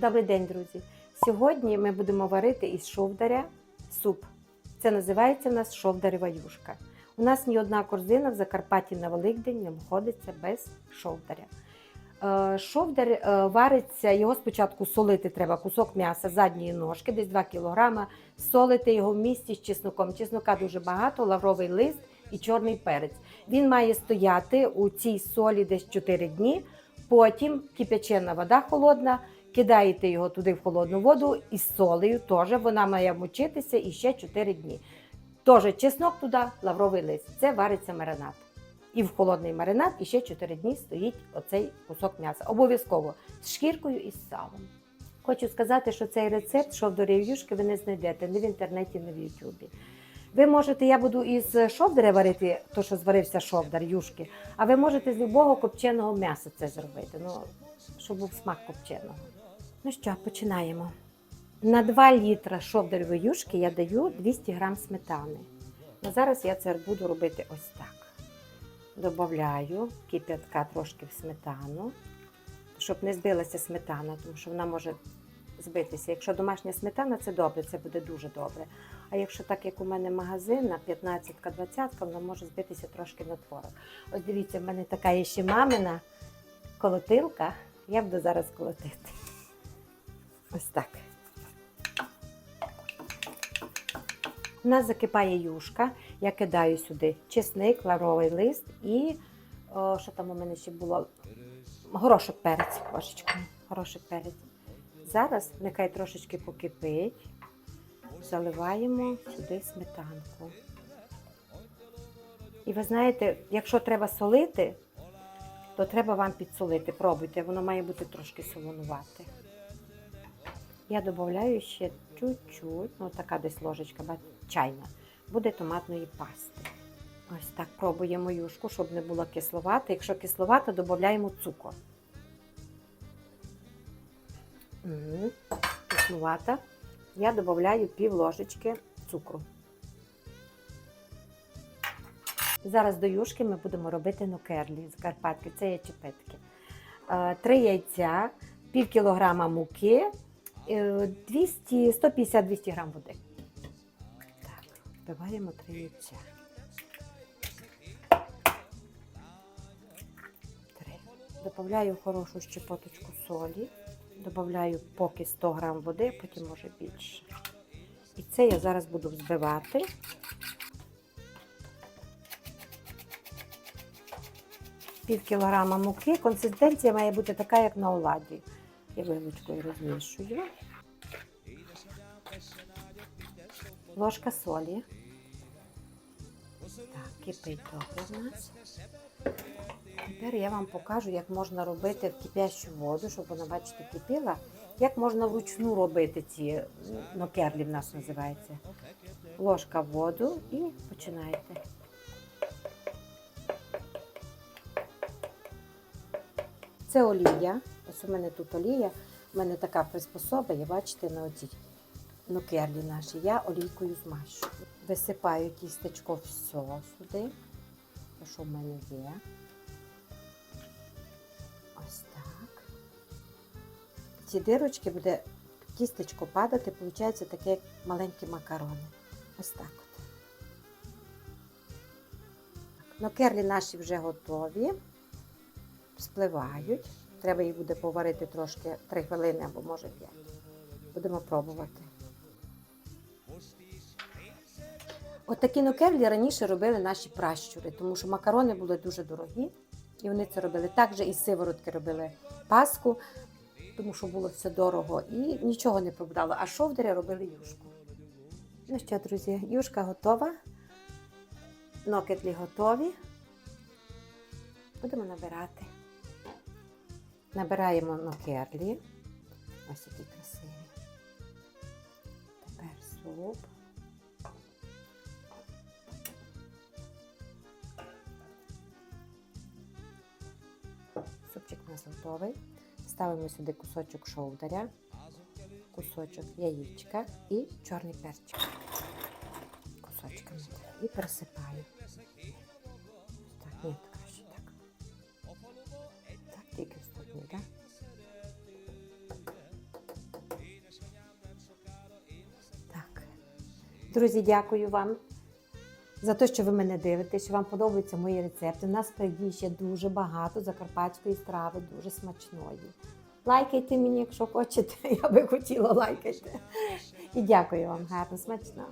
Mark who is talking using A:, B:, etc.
A: Добрий день, друзі! Сьогодні ми будемо варити із шовдаря суп. Це називається в нас шовдарева юшка. У нас ні одна корзина в Закарпатті на Великдень не обходиться без шовдаря. Е, Шовдар е, вариться, його спочатку солити треба кусок м'яса задньої ножки, десь 2 кг, солити його в місті з чесноком. Чеснока дуже багато, лавровий лист і чорний перець. Він має стояти у цій солі десь 4 дні. Потім кип'ячена вода холодна, кидаєте його туди в холодну воду із солею, теж вона має мочитися і ще 4 дні. Теж чеснок туди, лавровий лист. Це вариться маринад. І в холодний маринад і ще 4 дні стоїть оцей кусок м'яса. Обов'язково з шкіркою і з салом. Хочу сказати, що цей рецепт шовдарів юшки ви не знайдете ні в інтернеті, ні в Ютубі. Ви можете, я буду із шовдаря варити, то що зварився шовдар, юшки, а ви можете з любого копченого м'яса це зробити, ну, щоб був смак копченого. Ну що, починаємо. На 2 літра шовдаревої юшки я даю 200 грам сметани. Ну, зараз я це буду робити ось так. Добавляю кип'ятка трошки в сметану, щоб не збилася сметана, тому що вона може збитися. Якщо домашня сметана, це добре, це буде дуже добре. А якщо так, як у мене магазинна, 15-20, вона може збитися трошки на творог. Ось дивіться, в мене така є ще мамина колотилка. Я буду зараз колотити. Ось так. У нас закипає юшка. Я кидаю сюди чесник, лавровий лист і о, що там у мене ще було? Горошок перець, кошечка. Горошок перець. Зараз нехай трошечки покипить. Заливаємо сюди сметанку. І ви знаєте, якщо треба солити, то треба вам підсолити. Пробуйте, воно має бути трошки солонувати. Я додаю ще чуть-чуть, ну така десь ложечка чайна, буде томатної пасти. Ось так пробуємо юшку, щоб не було кисловата. Якщо кисловата, додаємо цукор. М, Кисловата. Я додаю пів ложечки цукру. Зараз до юшки ми будемо робити нокерлі з Карпатки. Це є чепетки. Е, Три яйця, пів кілограма муки, 200, 150-200 грам води. Так, вбиваємо три яйця. Три. Добавляю хорошу щепоточку солі. Добавляю поки 100 грам води, потім може більше. І це я зараз буду взбивати. Пів кілограма муки. Консистенція має бути така, як на оладі. Я вилочкою розмішую. Ложка солі. Так, кипить добре в нас. Тепер я вам покажу, як можна робити в кипящу воду, щоб вона, бачите, кипіла. Як можна вручну робити ці нокерлі в нас називається. Ложка воду і починаєте. Це олія. Ось у мене тут олія. У мене така приспособа, є, бачите, на оцій нокерлі наші. Я олійкою змащу. Висипаю тістечко все сюди, що в мене є. Ось так. Ці дирочки буде тістечко падати, виходить таке, як маленькі макарони. Ось так от. Ну, керлі наші вже готові, спливають. Треба їх буде поварити трошки 3 хвилини або може 5. Будемо пробувати. От такі нокерлі раніше робили наші пращури, тому що макарони були дуже дорогі. І вони це робили. Також із сиворотки робили паску, тому що було все дорого і нічого не пропадало. А шовдаря робили юшку. Ну що, друзі, юшка готова. Нокетлі готові. Будемо набирати. Набираємо нокерлі. Ось які красиві. Тепер суп. Супчик у нас готовий. Ставимо сюди кусочок шовдаря, кусочок яєчка і чорний перчик. Кусочками. І пересипаю. Друзі, дякую вам за те, що ви мене дивитесь, що вам подобаються мої рецепти. У нас впереді ще дуже багато закарпатської страви, дуже смачної. Лайкайте мені, якщо хочете. Я би хотіла лайкайте. І дякую вам, гарно, смачно.